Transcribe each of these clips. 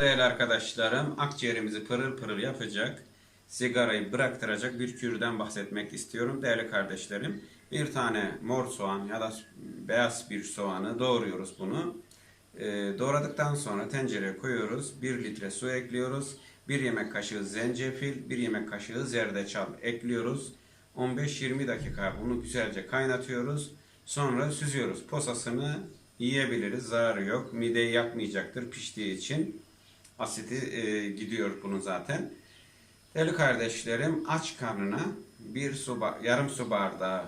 Değerli arkadaşlarım, akciğerimizi pırıl pırıl yapacak, sigarayı bıraktıracak bir kürden bahsetmek istiyorum. Değerli kardeşlerim, bir tane mor soğan ya da beyaz bir soğanı doğruyoruz bunu. Ee, doğradıktan sonra tencereye koyuyoruz, 1 litre su ekliyoruz, 1 yemek kaşığı zencefil, 1 yemek kaşığı zerdeçal ekliyoruz. 15-20 dakika bunu güzelce kaynatıyoruz. Sonra süzüyoruz. Posasını yiyebiliriz, zararı yok. Mideyi yakmayacaktır piştiği için asiti e, gidiyor bunun zaten. Değerli kardeşlerim aç karnına bir su yarım su bardağı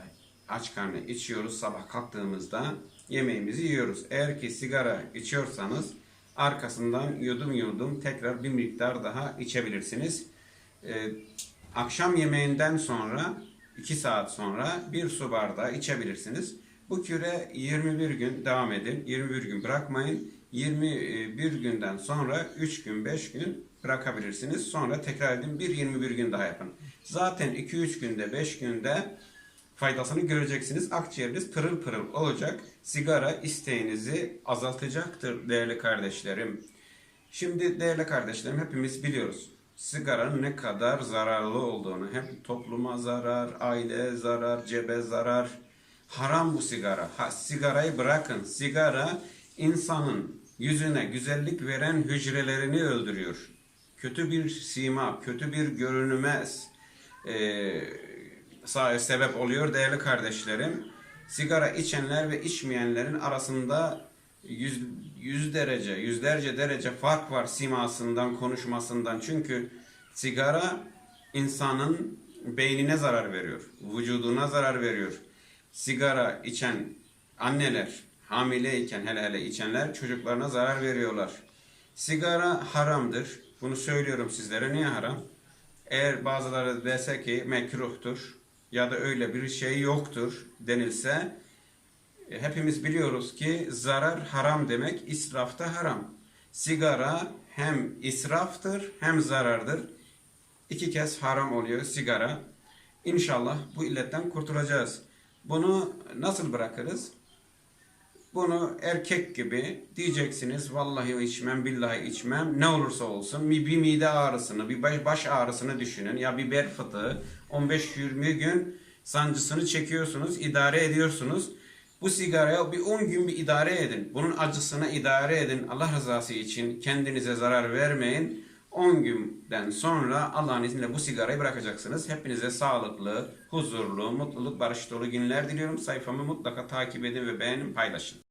aç karnı içiyoruz sabah kalktığımızda yemeğimizi yiyoruz. Eğer ki sigara içiyorsanız arkasından yudum yudum tekrar bir miktar daha içebilirsiniz. E, akşam yemeğinden sonra 2 saat sonra bir su bardağı içebilirsiniz. Bu küre 21 gün devam edin. 21 gün bırakmayın. 21 günden sonra 3 gün 5 gün bırakabilirsiniz. Sonra tekrar edin bir 21 gün daha yapın. Zaten 2-3 günde 5 günde faydasını göreceksiniz. Akciğeriniz pırıl pırıl olacak. Sigara isteğinizi azaltacaktır değerli kardeşlerim. Şimdi değerli kardeşlerim hepimiz biliyoruz. Sigaranın ne kadar zararlı olduğunu. Hem topluma zarar, aile zarar, cebe zarar. Haram bu sigara. Ha, sigarayı bırakın. Sigara insanın yüzüne güzellik veren hücrelerini öldürüyor. Kötü bir sima, kötü bir görünüme e, sebep oluyor değerli kardeşlerim. Sigara içenler ve içmeyenlerin arasında yüz, yüz derece, yüzlerce derece fark var simasından, konuşmasından. Çünkü sigara insanın beynine zarar veriyor, vücuduna zarar veriyor. Sigara içen anneler, hamileyken hele hele içenler çocuklarına zarar veriyorlar. Sigara haramdır. Bunu söylüyorum sizlere. Niye haram? Eğer bazıları dese ki mekruhtur ya da öyle bir şey yoktur denilse e, hepimiz biliyoruz ki zarar haram demek israfta haram. Sigara hem israftır hem zarardır. İki kez haram oluyor sigara. İnşallah bu illetten kurtulacağız. Bunu nasıl bırakırız? Bunu erkek gibi diyeceksiniz vallahi içmem billahi içmem ne olursa olsun bir, bir mide ağrısını bir baş, ağrısını düşünün ya bir bel fıtığı 15-20 gün sancısını çekiyorsunuz idare ediyorsunuz. Bu sigaraya bir 10 gün bir idare edin. Bunun acısına idare edin. Allah rızası için kendinize zarar vermeyin. 10 günden sonra Allah'ın izniyle bu sigarayı bırakacaksınız. Hepinize sağlıklı, huzurlu, mutluluk, barış dolu günler diliyorum. Sayfamı mutlaka takip edin ve beğenin, paylaşın.